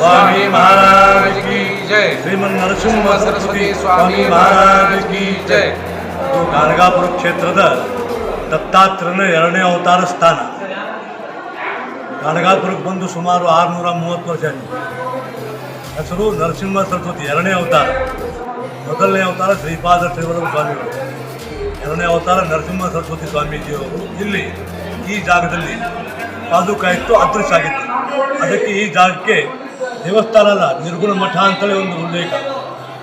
स्वामी महाराज की जय ಶ್ರೀಮನ್ ನರಸಿಂಹ ಸರಸ್ವತಿ ಸ್ವಾಮಿ ಮಹಾರಾಜ್ ಕಿ ಜೈ ಇದು ಗಾಣಗಾಪುರ ಕ್ಷೇತ್ರದ ದತ್ತಾತ್ರನ ಎರಡನೇ ಅವತಾರ ಸ್ಥಾನ ಗಾಣಗಾಪುರಕ್ಕೆ ಬಂದು ಸುಮಾರು ಆರುನೂರ ಮೂವತ್ತು ವರ್ಷ ಆಗಿದೆ ಹೆಸರು ನರಸಿಂಹ ಸರಸ್ವತಿ ಎರಡನೇ ಅವತಾರ ಮೊದಲನೇ ಅವತಾರ ಶ್ರೀಪಾದ ಶ್ರೀವರ ಸ್ವಾಮಿಗಳು ಎರಡನೇ ಅವತಾರ ನರಸಿಂಹ ಸರಸ್ವತಿ ಸ್ವಾಮೀಜಿಯವರು ಇಲ್ಲಿ ಈ ಜಾಗದಲ್ಲಿ ಪಾದುಕ ಇತ್ತು ಅದೃಶ್ಯ ಆಗಿತ್ತು ಅದಕ್ಕೆ ಈ ಜಾಗಕ್ಕೆ ದೇವಸ್ಥಾನ ಅಲ್ಲ ನಿರ್ಗುಣ ಮಠ ಅಂತಲೇ ಒಂದು ಉಲ್ಲೇಖ.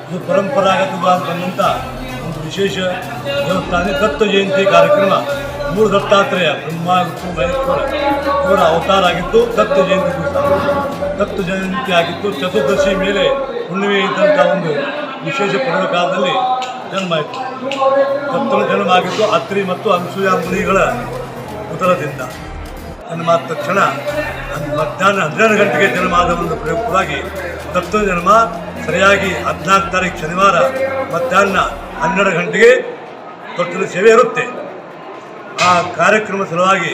ಇದು ಪರಂಪರಾಗತವಾಗಿ ಬಂದಂಥ ಒಂದು ವಿಶೇಷ ದೇವಸ್ಥಾನ, ದತ್ತ ಜಯಂತಿ ಕಾರ್ಯಕ್ರಮ. ಮೂರು ದತ್ತಾತ್ರೇಯ ಬ್ರಹ್ಮ, ವಿಷ್ಣು, ಮಹೇಶ್ವರ ಇವರ ಅವತಾರ ಆಗಿದ್ದು ದತ್ತ ಜಯಂತಿ ದಿವಸ. ದತ್ತ ಜಯಂತಿ ಆಗಿತ್ತು ಚತುರ್ದಶಿ ಮೇಲೆ ಹುಣ್ಣಿಮೆ ಇದ್ದಂಥ ಒಂದು ವಿಶೇಷ ಪರ್ವ ಕಾಲದಲ್ಲಿ ಜನ್ಮ ಆಯಿತು. ದತ್ತನ ಜನ್ಮ ಆಗಿತ್ತು ಅತ್ರಿ ಮತ್ತು ಅನುಸೂಯ ಮುನಿಗಳ ಉತ್ತರದಿಂದ ಜನ್ಮ ತಕ್ಷಣ ಮಧ್ಯಾಹ್ನ ಹನ್ನೆರಡು ಗಂಟೆಗೆ ಜನ್ಮವಾದ ಒಂದು ಪ್ರಯುಕ್ತವಾಗಿ ದತ್ತು ಜನ್ಮ, ಸರಿಯಾಗಿ ಹದಿನಾಲ್ಕು ತಾರೀಕು ಶನಿವಾರ ಮಧ್ಯಾಹ್ನ ಹನ್ನೆರಡು ಗಂಟೆಗೆ ತೊಟ್ಟಿನ ಸೇವೆ ಇರುತ್ತೆ. ಆ ಕಾರ್ಯಕ್ರಮ ಸಲುವಾಗಿ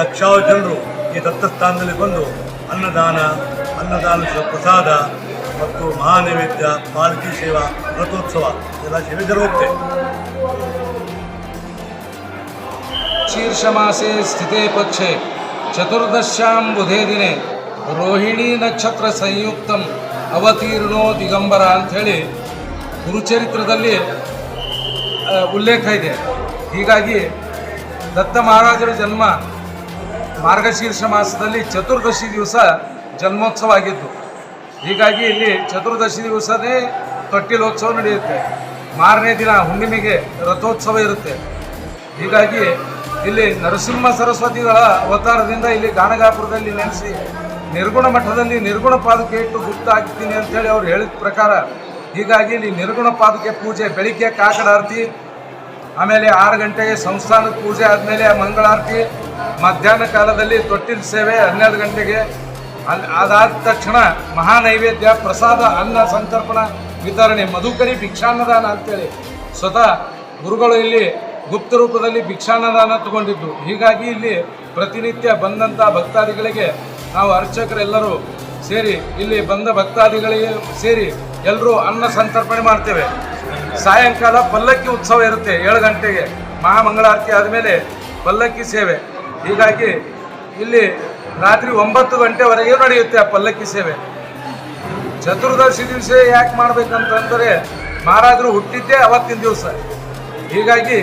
ಲಕ್ಷಾವ ಜನರು ಈ ದತ್ತಸ್ಥಾನದಲ್ಲಿ ಬಂದು ಅನ್ನದಾನ ಅನ್ನದಾನ ಪ್ರಸಾದ ಮತ್ತು ಮಹಾನೈವೇದ್ಯ, ಪಾಲ್ಕಿ ಸೇವಾ, ರಥೋತ್ಸವ ಎಲ್ಲ ಸೇವೆ ಜರುಗುತ್ತೆ. ಶೀರ್ಷಮಾಸೆ ಸ್ಥಿತೆ ಪಕ್ಷೆ. ಚತುರ್ದಶ್ಯಾಂ ಬುಧೇ ದಿನೇ ರೋಹಿಣಿ ನಕ್ಷತ್ರ ಸಂಯುಕ್ತಂ ಅವತೀರ್ಣೋ ದಿಗಂಬರ ಅಂಥೇಳಿ ಗುರುಚರಿತ್ರದಲ್ಲಿ ಉಲ್ಲೇಖ ಇದೆ. ಹೀಗಾಗಿ ದತ್ತ ಮಹಾರಾಜರ ಜನ್ಮ ಮಾರ್ಗಶೀರ್ಷ ಮಾಸದಲ್ಲಿ ಚತುರ್ದಶಿ ದಿವಸ ಜನ್ಮೋತ್ಸವ ಆಗಿತ್ತು ಹೀಗಾಗಿ ಇಲ್ಲಿ ಚತುರ್ದಶಿ ದಿವಸವೇ ತೊಟ್ಟಿಲೋತ್ಸವ ನಡೆಯುತ್ತೆ. ಮಾರನೇ ದಿನ ಹುಣ್ಣಿಮೆಗೆ ರಥೋತ್ಸವ ಇರುತ್ತೆ. ಹೀಗಾಗಿ ಇಲ್ಲಿ ನರಸಿಂಹ ಸರಸ್ವತಿಗಳ ಅವತಾರದಿಂದ ಇಲ್ಲಿ ಗಾಣಗಾಪುರದಲ್ಲಿ ನೆಲೆಸಿ ನಿರ್ಗುಣ ಮಠದಲ್ಲಿ ನಿರ್ಗುಣ ಪಾದುಕೆ ಇಟ್ಟು ಗುಪ್ತ ಆಗ್ತೀನಿ ಅಂತೇಳಿ ಅವ್ರು ಹೇಳಿದ ಪ್ರಕಾರ ಹೀಗಾಗಿ ಇಲ್ಲಿ ನಿರ್ಗುಣ ಪಾದುಕೆ ಪೂಜೆ, ಬೆಳಿಗ್ಗೆ ಕಾಕಡ ಆರತಿ, ಆಮೇಲೆ ಆರು ಗಂಟೆಗೆ ಸಂಸ್ಥಾನದ ಪೂಜೆ ಆದಮೇಲೆ ಮಂಗಳಾರತಿ ಮಧ್ಯಾಹ್ನ ಕಾಲದಲ್ಲಿ ತೊಟ್ಟಿನ ಸೇವೆ ಹನ್ನೆರಡು ಗಂಟೆಗೆ. ಅಲ್ಲಿ ಅದಾದ ತಕ್ಷಣ ಮಹಾ ನೈವೇದ್ಯ ಪ್ರಸಾದ, ಅನ್ನ, ಸಂತರ್ಪಣ, ವಿತರಣೆ, ಮಧುಕರಿ, ಭಿಕ್ಷಾನ್ನದಾನ ಅಂತೇಳಿ ಸ್ವತಃ ಗುರುಗಳು ಇಲ್ಲಿ ಗುಪ್ತ ರೂಪದಲ್ಲಿ ಭಿಕ್ಷಾನದಾನ ತಗೊಂಡಿದ್ದು. ಹೀಗಾಗಿ ಇಲ್ಲಿ ಪ್ರತಿನಿತ್ಯ ಬಂದಂಥ ಭಕ್ತಾದಿಗಳಿಗೆ ನಾವು ಅರ್ಚಕರೆಲ್ಲರೂ ಸೇರಿ ಇಲ್ಲಿ ಬಂದ ಭಕ್ತಾದಿಗಳಿಗೆ ಸೇರಿ ಎಲ್ಲರೂ ಅನ್ನ ಸಂತರ್ಪಣೆ ಮಾಡ್ತೇವೆ. ಸಾಯಂಕಾಲ ಪಲ್ಲಕ್ಕಿ ಉತ್ಸವ ಇರುತ್ತೆ, ಏಳು ಗಂಟೆಗೆ. ಮಹಾಮಂಗಳಾರತಿ ಆದಮೇಲೆ ಪಲ್ಲಕ್ಕಿ ಸೇವೆ. ಹೀಗಾಗಿ ಇಲ್ಲಿ ರಾತ್ರಿ ಒಂಬತ್ತು ಗಂಟೆವರೆಗೆ ನಡೆಯುತ್ತೆ ಆ ಪಲ್ಲಕ್ಕಿ ಸೇವೆ. ಚತುರ್ದಶಿ ದಿವಸ ಯಾಕೆ ಮಾಡ್ಬೇಕಂತಂದರೆ ಮಹಾರಾಜರು ಹುಟ್ಟಿದ್ದೇ ಅವತ್ತಿನ ದಿವಸ. ಹೀಗಾಗಿ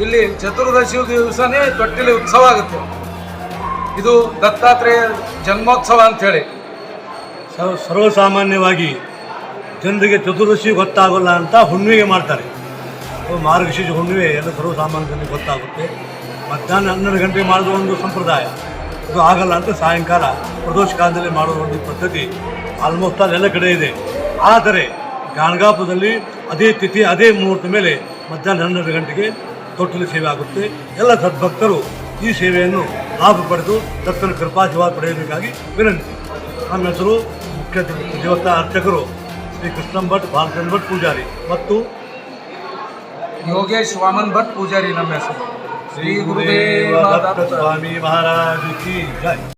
ಇಲ್ಲಿ ಚತುರ್ದಶಿ ದಿವಸನೇ ತೊಟ್ಟಿಲಿ ಉತ್ಸವ ಆಗುತ್ತೆ. ಇದು ದತ್ತಾತ್ರೇಯ ಜನ್ಮೋತ್ಸವ ಅಂಥೇಳಿ. ಸರ್ವಸಾಮಾನ್ಯವಾಗಿ ಜನರಿಗೆ ಚತುರ್ದಶಿ ಗೊತ್ತಾಗಲ್ಲ ಅಂತ ಹುಣ್ಣಿಮೆಗೆ ಮಾಡ್ತಾರೆ. ಮಾರ್ಗಶೀರ್ಷ ಹುಣ್ಣಿಮೆ, ಎಲ್ಲ ಸರ್ವಸಾಮಾನ್ಯರಿಗೆ ಗೊತ್ತಾಗುತ್ತೆ. ಮಧ್ಯಾಹ್ನ ಹನ್ನೆರಡು ಗಂಟೆ ಮಾಡೋದು ಒಂದು ಸಂಪ್ರದಾಯ. ಇದು ಆಗಲ್ಲ ಅಂತ ಸಾಯಂಕಾಲ, ಪ್ರದೋಷ ಕಾಲದಲ್ಲಿ ಮಾಡೋ ಒಂದು ಪದ್ಧತಿ. ಆಲ್ಮೋಸ್ಟ್ ಆಲ್ ಎಲ್ಲ ಕಡೆ ಇದೆ. ಆದರೆ, ಗಾಣಗಾಪುರದಲ್ಲಿ ಅದೇ ತಿಥಿ, ಅದೇ ಮುಹೂರ್ತ ಮೇಲೆ ಮಧ್ಯಾಹ್ನ ಹನ್ನೆರಡು ಗಂಟೆಗೆ ತೊಟ್ಟಿಲು ಸೇವೆ ಆಗುತ್ತೆ. ಎಲ್ಲ ಸದ್ಭಕ್ತರು ಈ ಸೇವೆಯನ್ನು ಲಾಭ ಪಡೆದು ದತ್ತನ ಕೃಪಾಶೀರ್ವಾದ ಪಡೆಯಬೇಕಾಗಿ ವಿನಂತಿ. ನನ್ನ ಹೆಸರು ಮುಖ್ಯ ದೇವಸ್ಥಾನ ಅರ್ಚಕರು ಶ್ರೀ ಕೃಷ್ಣ ಭಟ್, ಬಾಲಚಂದ್ರ ಭಟ್ ಪೂಜಾರಿ. ಮತ್ತು ಯೋಗೇಶ್ ವಾಮನ್ ಭಟ್ ಪೂಜಾರಿ ನಮ್ಮ ಹೆಸರು. ಶ್ರೀ ಗುರುದೇವ ಸ್ವಾಮಿ ಮಹಾರಾಜ್ ಕಿ ಜೈ.